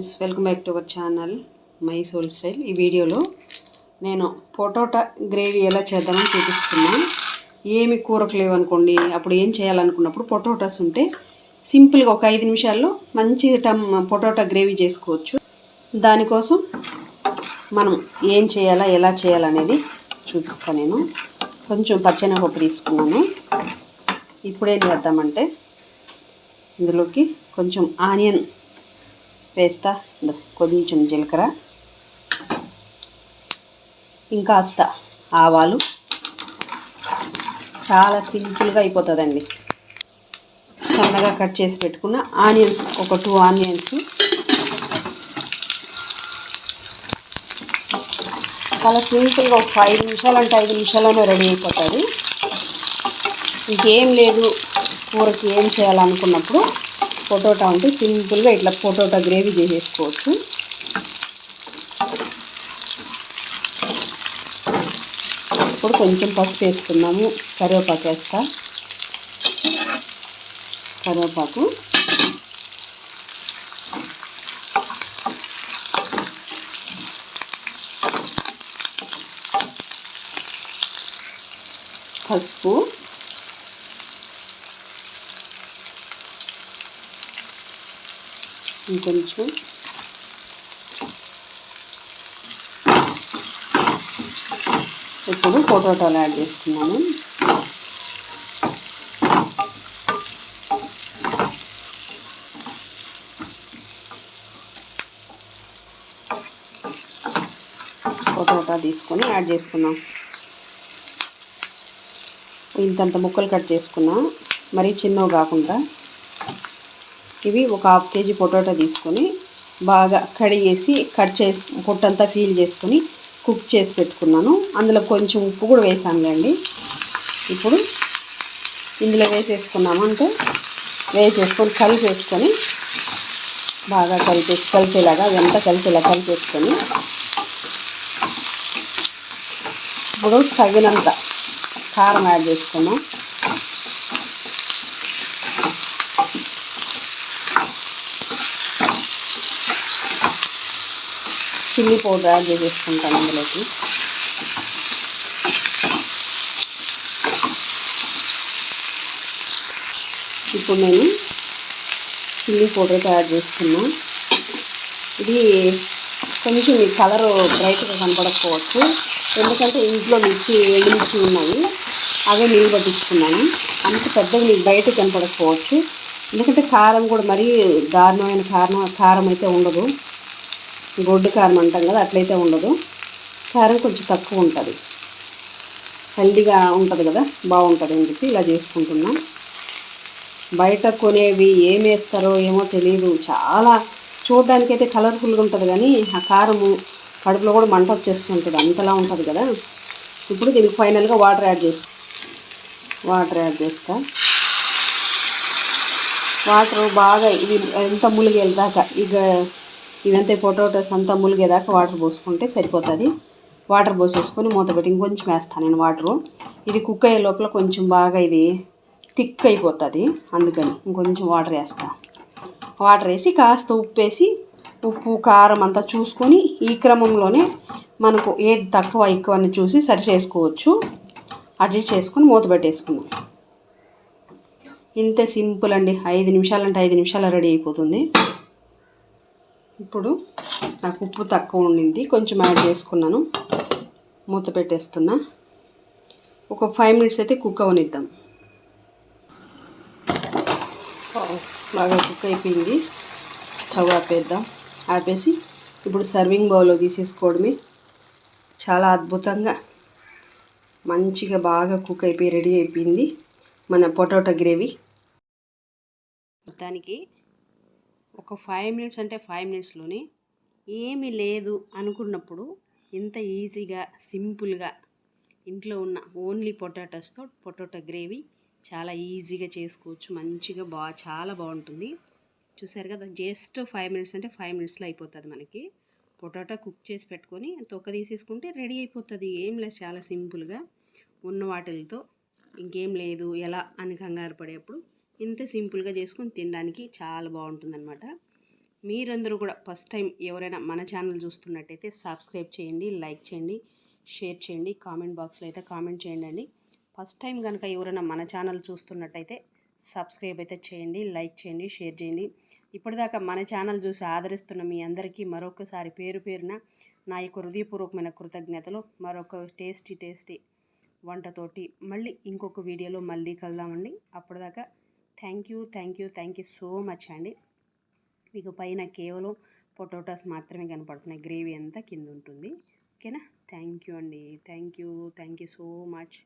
Back to our channel my soul style. ఈ వీడియోలో నేను పొటాటా గ్రేవీ ఎలా చేద్దామని చూపిస్తున్నా ఏమి కూరకు లేవనుకోండి అప్పుడు ఏం చేయాలనుకున్నప్పుడు పొటోటాస్ ఉంటే సింపుల్గా ఒక ఐదు నిమిషాల్లో మంచి టమ్ పొటోటా గ్రేవీ చేసుకోవచ్చు. దానికోసం మనం ఏం చేయాలా ఎలా చేయాలనేది చూపిస్తాను నేను. కొంచెం పచ్చెనపప్పు తీసుకున్నాను. ఇప్పుడేం చేద్దామంటే ఇందులోకి కొంచెం ఆనియన్ వేస్తా కొంచెం జీలకర్ర. ఇంకాస్త ఆవాలు. చాలా సింపుల్గా అయిపోతుందండి. సన్నగా కట్ చేసి పెట్టుకున్న ఆనియన్స్ ఒక టూ ఆనియన్స్. చాలా సింపుల్గా ఒక ఐదు నిమిషాలు అంటే ఐదు నిమిషాలనే రెడీ అయిపోతుంది. ఇంకేం లేదు కూరకి ఏం చేయాలనుకున్నప్పుడు పొటాటా ఉంటే సింపుల్గా ఇట్లా పొటాటా గ్రేవీ చేసేసుకోవచ్చు. ఇప్పుడు కొంచెం పసుపు వేసుకున్నాము కరివేపాకు వేస్తా. కరివేపాకు. పసుపు. ఇంకొంచెం. ఇప్పుడు పొటాటోలు యాడ్ చేసుకున్నాను. పొటాటా తీసుకొని యాడ్ చేసుకున్నాం. ఇంతంత ముక్కలు కట్ చేసుకున్నా. మరీ చిన్నవి కాకుండా ఇవి ఒక హాఫ్ కేజీ పొటాటో తీసుకొని బాగా కడిగేసి కట్ చేసి పొట్టంతా ఫీల్ చేసుకొని కుక్ చేసి పెట్టుకున్నాను. అందులో కొంచెం ఉప్పు కూడా వేసానులేండి. ఇప్పుడు ఇందులో వేసేసుకున్నాము అంటే వేసేసుకొని కలిపేసుకొని బాగా కలిపేసి కలిసేలాగా అదంతా కలిసేలా కలిపేసుకొని ఇప్పుడు తగినంత కారం యాడ్ చేసుకున్నాం చిల్లీ పౌడర్ యాడ్ చేసేసుకుంటాను అందులోకి ఇప్పుడు నేను చిల్లీ పౌడర్ తయారు చేస్తున్నా. ఇది కొంచెం ఈ కలర్ బ్రైట్గా కనపడకపోవచ్చు. ఎందుకంటే ఇంట్లో మిర్చి ఎండుమిర్చి ఉన్నాయి. అవే నీళ్ళు పట్టించుకున్నాను. అంత పెద్దగా మీకు బయట కనపడకపోవచ్చు. ఎందుకంటే కారం కూడా మరీ దారుణమైన కారణం కారం అయితే ఉండదు. గొడ్డు కారం అంటాం కదా అట్లయితే ఉండదు. కారం కొంచెం తక్కువ ఉంటుంది. హెల్దీగా ఉంటుంది కదా బాగుంటుంది అని చెప్పి ఇలా చేసుకుంటున్నాం. బయట కొనేవి ఏం వేస్తారో ఏమో తెలియదు చాలా చూడడానికైతే కలర్ఫుల్గా ఉంటుంది కానీ ఆ కారము కడుపులో కూడా మంట వచ్చేస్తుంటుంది. అంతలా ఉంటుంది కదా. ఇప్పుడు దీనికి ఫైనల్గా వాటర్ యాడ్ చేసు వాటర్ యాడ్ చేస్తా. వాటర్ బాగా ఇది ఎంత ములిగేదాకా ఇక ఇవంతా పొటాటోస్ అంతా ములిగేదాకా వాటర్ పోసుకుంటే సరిపోతుంది. వాటర్ పోసేసుకొని మూత పెట్టి ఇంకొంచెం వేస్తాను నేను వాటరు ఇది కుక్ అయ్యే లోపల కొంచెం బాగా ఇది థిక్ అయిపోతుంది. అందుకని ఇంకొంచెం వాటర్ వేస్తా. వాటర్ వేసి కాస్త ఉప్పు వేసి ఉప్పు కారం అంతా చూసుకొని ఈ క్రమంలోనే మనకు ఏది తక్కువ ఎక్కువ అని చూసి సరి చేసుకోవచ్చు. అడ్జస్ట్ చేసుకొని మూత పెట్టేసుకున్నాం ఇంత సింపుల్ అండి. ఐదు నిమిషాలంటే ఐదు నిమిషాలు రెడీ అయిపోతుంది. ఇప్పుడు నాకు ఉప్పు తక్కువ ఉండింది కొంచెం యాడ్ చేసుకున్నాను. మూత పెట్టేస్తున్నా. ఒక ఫైవ్ మినిట్స్ అయితే కుక్ అవనిద్దాం. బాగా కుక్ అయిపోయింది. స్టవ్ ఆపేద్దాం. ఆపేసి ఇప్పుడు సర్వింగ్ బౌల్లో తీసేసుకోవడమే. చాలా అద్భుతంగా మంచిగా బాగా కుక్ అయిపోయి రెడీ అయిపోయింది మన పొటాటో గ్రేవీ. మొత్తానికి ఒక ఫైవ్ మినిట్స్ అంటే ఫైవ్ మినిట్స్లోనే ఏమీ లేదు అనుకున్నప్పుడు ఇంత ఈజీగా సింపుల్గా ఇంట్లో ఉన్న ఓన్లీ పొటాటోస్తో పొటాటో గ్రేవీ చాలా ఈజీగా చేసుకోవచ్చు. మంచిగా బా చాలా బాగుంటుంది. చూసారు కదా జస్ట్ ఫైవ్ మినిట్స్ అంటే ఫైవ్ మినిట్స్లో అయిపోతుంది మనకి. పొటాటో కుక్ చేసి పెట్టుకొని తొక్క తీసేసుకుంటే రెడీ అయిపోతుంది. ఏం లేదు చాలా సింపుల్గా ఉన్న వాటిలతో. ఇంకేం లేదు ఎలా అని కంగారు పడేప్పుడు ఇంత సింపుల్గా చేసుకొని తినడానికి చాలా బాగుంటుందన్నమాట. మీరందరూ కూడా ఫస్ట్ టైం ఎవరైనా మన ఛానల్ చూస్తున్నట్టయితే సబ్స్క్రైబ్ చేయండి లైక్ చేయండి షేర్ చేయండి కామెంట్ బాక్స్లో అయితే కామెంట్ చేయండి అండి. ఫస్ట్ టైం కనుక ఎవరైనా మన ఛానల్ చూస్తున్నట్టయితే సబ్స్క్రైబ్ అయితే చేయండి లైక్ చేయండి షేర్ చేయండి. ఇప్పటిదాకా మన ఛానల్ చూసి ఆదరిస్తున్న మీ అందరికీ మరొకసారి పేరు పేరున నా యొక్క హృదయపూర్వకమైన కృతజ్ఞతలు. మరొక టేస్టీ టేస్టీ వంటతోటి మళ్ళీ ఇంకొక వీడియోలో మళ్ళీ కలదామండి అప్పటిదాకా thank you thank you thank you so much అండి. మీకు పైన కేవలం పొటాటోస్ మాత్రమే కనపడుతున్నాయి గ్రేవీ అంతా కింద ఉంటుంది. ఓకేనా? థ్యాంక్ యూ అండి thank you thank you so much.